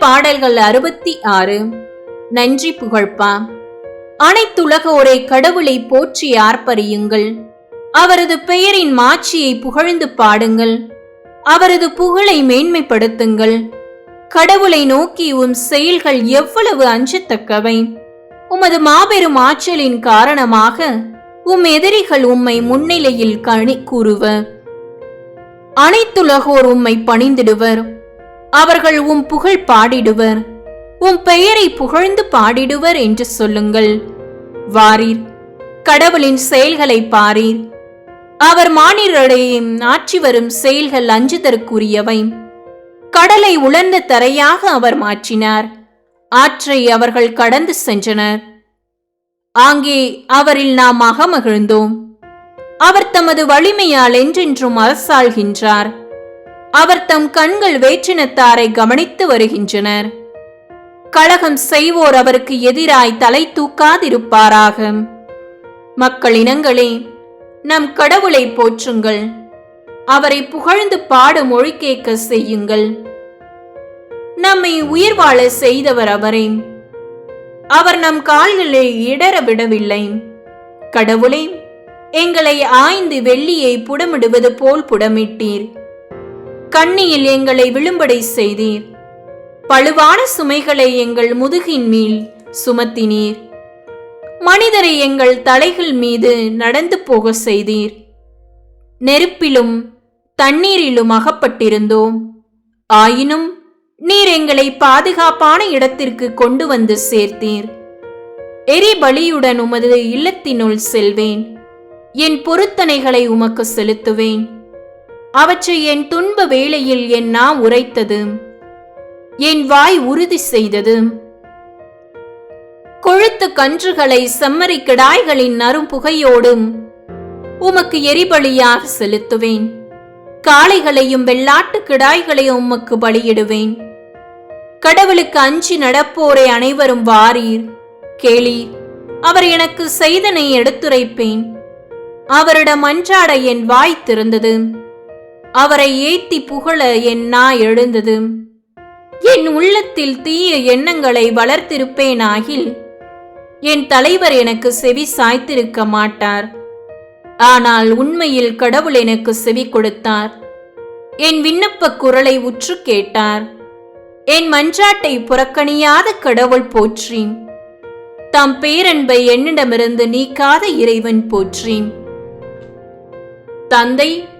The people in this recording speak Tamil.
பாடல்கள் அறுபத்தி ஆறு. நன்றி புகழ்ப்பா. அனைத்துலகோரை கடவுளை போற்றி ஆர்ப்பரியுங்கள். அவரது பெயரின் மாட்சியை புகழ்ந்து பாடுங்கள். அவரது புகழை மேன்மைப்படுத்துங்கள். கடவுளை நோக்கி உம் செயல்கள் எவ்வளவு அஞ்சத்தக்கவை. உமது மாபெரும் ஆற்றலின் காரணமாக உம் எதிரிகள் உம்மை முன்னிலையில் கணி கூறுவர். அனைத்துலகோர் உம்மை பணிந்திடுவர். அவர்கள் உம் புகழ் பாடிடுவர். உம் பெயரை புகழ்ந்து பாடிடுவர் என்று சொல்லுங்கள். வாரீர் கடவுளின் செயல்களை பாரீர். அவர் மானிடரிடையே ஆற்றி வரும் செயல்கள் அஞ்சுதற்குரியவை. கடலை உலர்ந்த தரையாக அவர் மாற்றினார். ஆற்றை அவர்கள் கடந்து சென்றனர். ஆங்கே அவரில் நாம் அகமகிழ்ந்தோம். அவர் தமது வலிமையால் என்றென்றும் அரசாள்கின்றார். அவர் தம் கண்கள் வேற்றினத்தாரை கவனித்து வருகின்றனர். கழகம் செய்வோர் அவருக்கு எதிராய் தலை தூக்காதிருப்பாராக. மக்கள் இனங்களே நம் கடவுளை போற்றுங்கள். அவரை புகழ்ந்து பாட மொழி கேட்க செய்யுங்கள். நம்மை உயிர் வாழ செய்தவர் அவரே. அவர் நம் கால்களை இடற விடவில்லை. கடவுளே எங்களை ஆய்ந்து வெள்ளியை புடமிடுவது போல் புடமிட்டீர். கண்ணியில் எங்களை விழும்படை செய்தீர். பழுவான சுமைகளை எங்கள் முதுகின் மேல் சுமத்தினீர். மனிதரை எங்கள் தலைகள் மீது நடந்து போக செய்தீர். நெருப்பிலும் தண்ணீரிலும் அகப்பட்டிருந்தோம். ஆயினும் நீர் எங்களை பாதுகாப்பான இடத்திற்கு கொண்டு வந்து சேர்த்தீர். எரிபலியுடன் உமது இல்லத்தினுள் செல்வேன். என் பொருத்தனைகளை உமக்கு செலுத்துவேன். அவற்றை என் துன்ப வேளையில் என் நா உரைத்தது. என் வாய் உறுதி செய்தது. கொழுத்த கன்றுகளை செம்மறி கிடாய்களின் நரும் புகையோடும் உமக்கு எரிபலியாக செலுத்துவேன். காளைகளையும் வெள்ளாட்டு கிடாய்களையும் உமக்கு பலியிடுவேன். கடவுளுக்கு அஞ்சி நடப்போரை அனைவரும் வாரீர். கேளீர் அவர் எனக்கு செய்தனை எடுத்துரைப்பேன். அவரிடம் அன்றாட என் வாய் திறந்தது. அவரை ஏத்தி புகழ என் நா எழுந்தது. என் உள்ளத்தில் தீய எண்ணங்களை வளர்த்திருப்பேனாகில் என் தலைவர் எனக்கு செவி சாய்த்திருக்க மாட்டார். ஆனால் உண்மையில் கடவுள் எனக்கு செவி கொடுத்தார். என் விண்ணப்ப குரலை உற்று கேட்டார். என் மன்றாட்டை புறக்கணியாத கடவுள் போற்றி தம் பேரன்பை என்னிடமிருந்து நீக்காத இறைவன் போற்றி தந்தை